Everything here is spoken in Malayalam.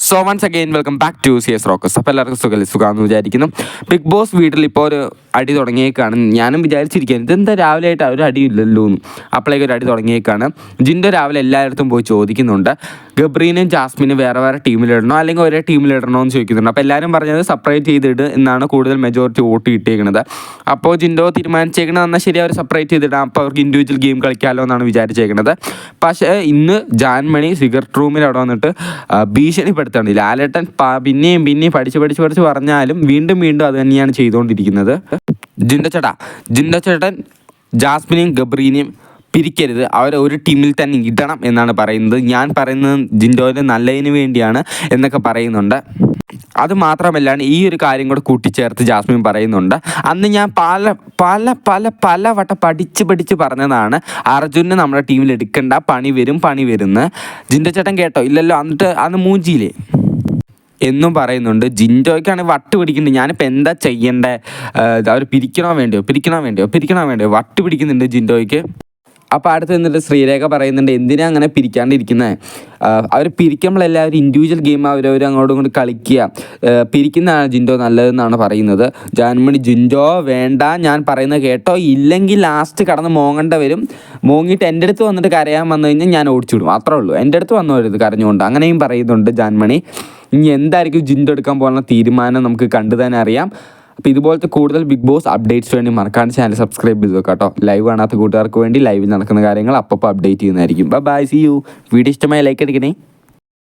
So once again welcome back to C S rocks അപ്പോൾ എല്ലാവർക്കും സുഖം സുഖമാണെന്ന് വിചാരിക്കുന്നു. ബിഗ് ബോസ് വീട്ടിൽ ഇപ്പോൾ ഒരു അടി തുടങ്ങിയേക്കാണ്. ഞാനും വിചാരിച്ചിരിക്കുകയാണ് ഇതെന്താ രാവിലെ ആയിട്ട് ഒരു അടി ഇല്ലല്ലോ എന്ന്. അപ്പോഴേക്കും ഒരു അടി തുടങ്ങിയേക്കാണ്. ജിന്റെ രാവിലെ എല്ലായിടത്തും പോയി ചോദിക്കുന്നുണ്ട് ഗബ്രീനും ജാസ്മിനും വേറെ വേറെ ടീമിലിടണോ അല്ലെങ്കിൽ ഒരേ ടീമിലിടണോ എന്ന് ചോദിക്കുന്നുണ്ട്. അപ്പോൾ എല്ലാവരും പറഞ്ഞത് സെപ്പറേറ്റ് ചെയ്തിട്ട് എന്നാണ് കൂടുതൽ മെജോറിറ്റി വോട്ട് കിട്ടിയേക്കുന്നത് അപ്പോൾ ജിൻഡോ തീരുമാനിച്ചേക്കണത് എന്നാൽ ശരി അവർ സെപ്പറേറ്റ് ചെയ്തിടാം. അപ്പോൾ അവർക്ക് ഇൻഡിവിജ്വൽ ഗെയിം കളിക്കാമല്ലോ എന്നാണ് വിചാരിച്ചേക്കുന്നത് പക്ഷേ ഇന്ന് ജാൻമണി സിഗരറ്റ് റൂമിൽ അവിടെ വന്നിട്ട് ആ, ഭീഷണിപ്പെടുത്താണ് ലാലേട്ടൻ പിന്നെയും പിന്നെയും പഠിച്ച് പഠിച്ച് പഠിച്ച് പറഞ്ഞാലും വീണ്ടും വീണ്ടും അത് തന്നെയാണ് ചെയ്തുകൊണ്ടിരിക്കുന്നത്. ജിൻഡോ ചേട്ടാ ജിൻഡോ ചേട്ടൻ ജാസ്മിനെയും ഗബ്രീനെയും പിരിക്കരുത്. അവരെ ഒരു ടീമിൽ തന്നെ ഇടണം എന്നാണ് പറയുന്നത്. ഞാൻ പറയുന്നത് ജിൻഡോയുടെ നല്ലതിന് വേണ്ടിയാണ് എന്നൊക്കെ പറയുന്നുണ്ട്. അത് മാത്രമല്ല ഈ ഒരു കാര്യം കൂടെ കൂട്ടിച്ചേർത്ത് ജാസ്മിൻ പറയുന്നുണ്ട്. അന്ന് ഞാൻ പല പല പല പല വട്ടം പഠിച്ച് പഠിച്ച് പറഞ്ഞതാണ് അർജുനെ നമ്മുടെ ടീമിൽ എടുക്കണ്ട. പണി വരും പണി വരുന്ന്. ജിൻഡച്ചേട്ടൻ കേട്ടോ ഇല്ലല്ലോ എന്നിട്ട് അന്ന് മൂഞ്ചിയില്ലേ? എന്നും പറയുന്നുണ്ട്. ജിൻഡോയ്ക്കാണ് വട്ട് പിടിക്കുന്നുണ്ട് ഞാനിപ്പോൾ എന്താ ചെയ്യേണ്ടത് അവർ പിരിക്കണോ വേണ്ടിയോ? പിരിക്കണോ വേണ്ടിയോ? പിരിക്കണോ വേണ്ടിയോ? വട്ട് പിടിക്കുന്നുണ്ട് ജിൻഡോയ്ക്ക്. അപ്പോൾ അടുത്ത് നിന്നിട്ട് ശ്രീരേഖ പറയുന്നുണ്ട് എന്തിനാ അങ്ങനെ പിരിക്കാണ്ടിരിക്കുന്നത് അവർ പിരിക്കുമ്പോൾ എല്ലാവരും ഇൻഡിവിജ്വൽ ഗെയിം അവരവർ അങ്ങോട്ടും ഇങ്ങോട്ട് കളിക്കുക. പിരിക്കുന്നതാണ് ജിൻഡോ നല്ലതെന്നാണ് പറയുന്നത്. ജാൻമണി ജിൻഡോ വേണ്ട ഞാൻ പറയുന്നത് കേട്ടോ. ഇല്ലെങ്കിൽ ലാസ്റ്റ് കടന്ന് മോങ്ങേണ്ട വരും. മോങ്ങിയിട്ട് എന്റെ അടുത്ത് വന്നിട്ട് കരയാൻ വന്നു കഴിഞ്ഞാൽ ഞാൻ ഓടിച്ചു വിടും അത്രേ ഉള്ളൂ. എന്റെ അടുത്ത് വന്നു വരുത് കരഞ്ഞുകൊണ്ട് അങ്ങനെയും പറയുന്നുണ്ട് ജാൻമണി. ഇനി എന്തായിരിക്കും ജിൻഡോ എടുക്കാൻ പോകുന്ന തീരുമാനം നമുക്ക് കണ്ടു തന്നെ അറിയാം. അപ്പോൾ ഇതുപോലത്തെ കൂടുതൽ ബിഗ് ബോസ് അപ്ഡേറ്റ്സ് വേണ്ടി മറക്കാണ്ട് ചാനൽ സബ്സ്ക്രൈബ് ചെയ്ത് നോക്കാം കേട്ടോ ലൈവ് കാണാത്ത കൂട്ടുകാർക്ക് വേണ്ടി ലൈവിൽ നടക്കുന്ന കാര്യങ്ങൾ അപ്പോൾ അപ്ഡേറ്റ് ചെയ്യുന്നതായിരിക്കും. ബൈ സി യു വീഡിയോ ഇഷ്ടമായി ലൈക്ക് അടിക്കണേ.